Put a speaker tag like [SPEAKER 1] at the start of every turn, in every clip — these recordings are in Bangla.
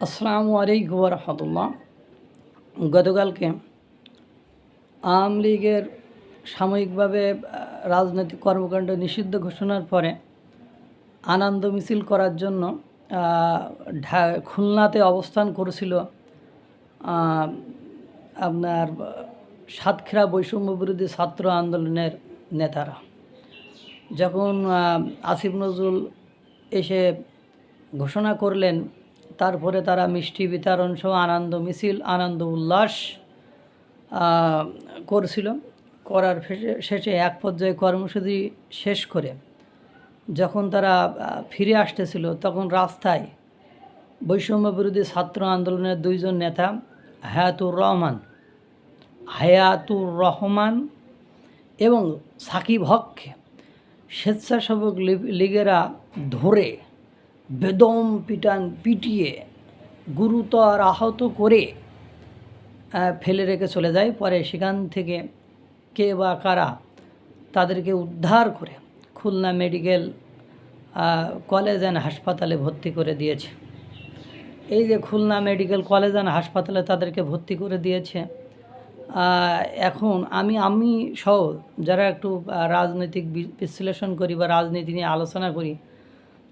[SPEAKER 1] আসসালামু আলাইকুম রহমতুল্লাহ গতকালকে আওয়ামী লীগের সাময়িকভাবে রাজনৈতিক কর্মকাণ্ড নিষিদ্ধ ঘোষণার পরে আনন্দ মিছিল করার জন্য খুলনাতে অবস্থান করেছিল আপনার সাতক্ষীরা বৈষম্য বিরোধী ছাত্র আন্দোলনের নেতারা। যখন আসিফ নজরুল এসে ঘোষণা করলেন তারপরে তারা মিষ্টি বিতরণ সহ আনন্দ, মিছিল, আনন্দ, উল্লাস করছিল। করার শেষে এক পর্যায়ে কর্মসূচি শেষ করে যখন তারা ফিরে আসতেছিল তখন রাস্তায় বৈষম্য বিরোধী ছাত্র আন্দোলনের দুইজন নেতা, হায়াতুর রহমান হায়াতুর রহমান এবং সাকিব হককে স্বেচ্ছাসেবক লীগেরা ধরে বেদম পিটান পিটিয়ে গুরুতর আহত করে ফেলে রেখে চলে যায়। পরে সেখান থেকে কে বা কারা তাদেরকে উদ্ধার করে খুলনা মেডিকেল কলেজ অ্যান্ড হাসপাতালে ভর্তি করে দিয়েছে। এই যে খুলনা মেডিকেল, কলেজ অ্যান্ড হাসপাতালে তাদেরকে ভর্তি করে দিয়েছে। এখন আমি আমি সহ যারা একটু রাজনৈতিক বিশ্লেষণ করি বা রাজনীতি নিয়ে আলোচনা করি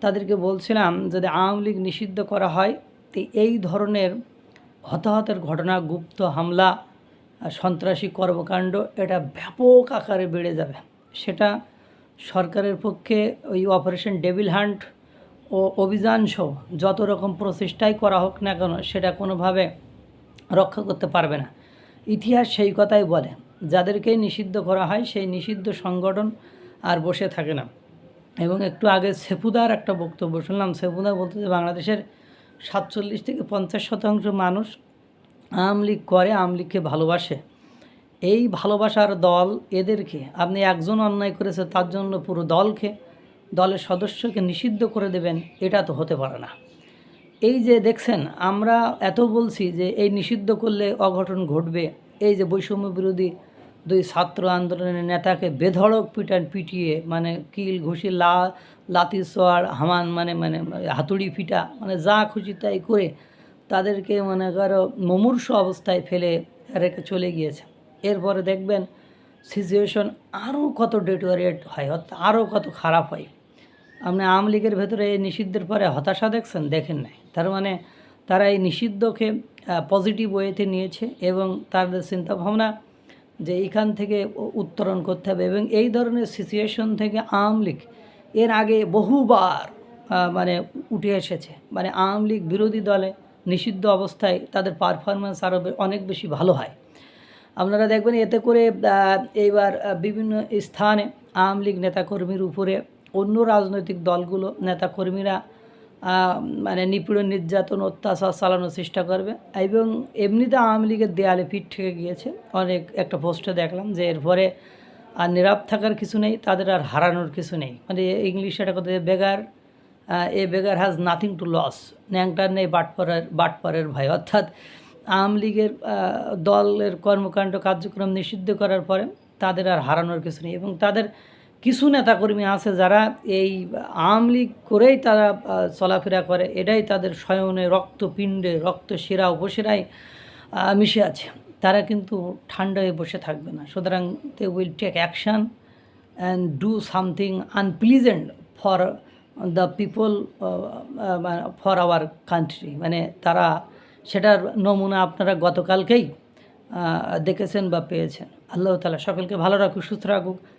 [SPEAKER 1] তাদেরকে বলছিলাম, যদি আওয়ামী লীগ নিষিদ্ধ করা হয়, তো এই ধরনের হতাহতের ঘটনা, গুপ্ত হামলা সন্ত্রাসী কর্মকাণ্ড, এটা ব্যাপক আকারে বেড়ে যাবে। সেটা সরকারের পক্ষে ওই অপারেশন ডেভিল হান্ট ও অভিযান সহ যত রকম প্রচেষ্টাই করা হোক না কেন, সেটা কোনোভাবে রক্ষা করতে পারবে না। ইতিহাস সেই কথাই বলে, যাদেরকেই নিষিদ্ধ করা হয়, সেই নিষিদ্ধ সংগঠন আর বসে থাকে না। এবং একটু আগে সেফুদার একটা বক্তব্য শুনলাম। সেফুদা বলতে যে বাংলাদেশের সাতচল্লিশ থেকে পঞ্চাশ শতাংশ মানুষ আওয়ামী লীগ করে, আওয়ামী লীগকে ভালোবাসে। এই ভালোবাসার দল এদেরকে, আপনি একজন অন্যায় করেছে তার জন্য পুরো দলকে, দলের সদস্যকে নিষিদ্ধ করে দেবেন, এটা তো হতে পারে না। এই যে দেখছেন, আমরা এত বলছি যে এই নিষিদ্ধ করলে অঘটন ঘটবে, এই যে বৈষম্য বিরোধী দুই ছাত্র আন্দোলনের নেতাকে বেধড়ক পিটান পিটিয়ে মানে কিল, ঘুষি, লা লাতি সোয়ার, হামান মানে মানে হাতুড়ি ফিটা মানে যা খুশি তাই করে তাদেরকে, মনে করো, মুমূর্ষ অবস্থায় ফেলে রেখে চলে গিয়েছে। এরপরে দেখবেন সিচুয়েশন আরও কত ডেটোরিয়েট হয়, অর্থাৎ আরও কত খারাপ হয়। আপনি আওয়ামী লীগের ভেতরে এই নিষিদ্ধের পরে হতাশা দেখছেন? দেখেন নাই। তার মানে তারা এই নিষিদ্ধকে পজিটিভ ওয়েতে নিয়েছে এবং তাদের চিন্তাভাবনা যে এইখান থেকে উত্তরণ করতে হবে এবং এই ধরনের সিচুয়েশন থেকে আওয়ামী লীগ এর আগে বহুবার মানে উঠে এসেছে। মানে আওয়ামী লীগ বিরোধী দলে নিষিদ্ধ অবস্থায় তাদের পারফরমেন্স আরও অনেক বেশি ভালো হয়। আপনারা দেখবেন এতে করে এইবার বিভিন্ন স্থানে আওয়ামী লীগ নেতাকর্মীর উপরে অন্য রাজনৈতিক দলগুলো, নেতাকর্মীরা মানে নিপীড়ন নির্যাতন, অত্যাচার চালানোর চেষ্টা করবে। এবং এমনিতে আওয়ামী লীগের দেয়ালে পিঠ থেকে গিয়েছে। অনেক, একটা পোস্টে দেখলাম যে এরপরে আর নীরব থাকার কিছু নেই, তাদের আর হারানোর কিছু নেই। মানে ইংলিশে একটা কথা beggar a beggar has nothing to lose ন্যাংটার নেই বাটপরের বাটপরের ভাই। অর্থাৎ আওয়ামী লীগের দলের কর্মকাণ্ড কার্যক্রম নিষিদ্ধ করার পরে তাদের আর হারানোর কিছু নেই। এবং তাদের কিছু নেতাকর্মী আছে যারা এই আওয়ামী লীগ করেই তারা চলাফেরা করে, এটাই তাদের শয়নে রক্তপিণ্ডে রক্ত শিরা উপশিরায় মিশে আছে। তারা কিন্তু ঠান্ডা হয়ে বসে থাকবে না। সুতরাং they will take action and do something unpleasant for the people for our country মানে তারা সেটার নমুনা আপনারা গতকালকেই দেখেছেন বা পেয়েছেন। আল্লাহ তালা সকলকে ভালো রাখুক, সুস্থ রাখুক।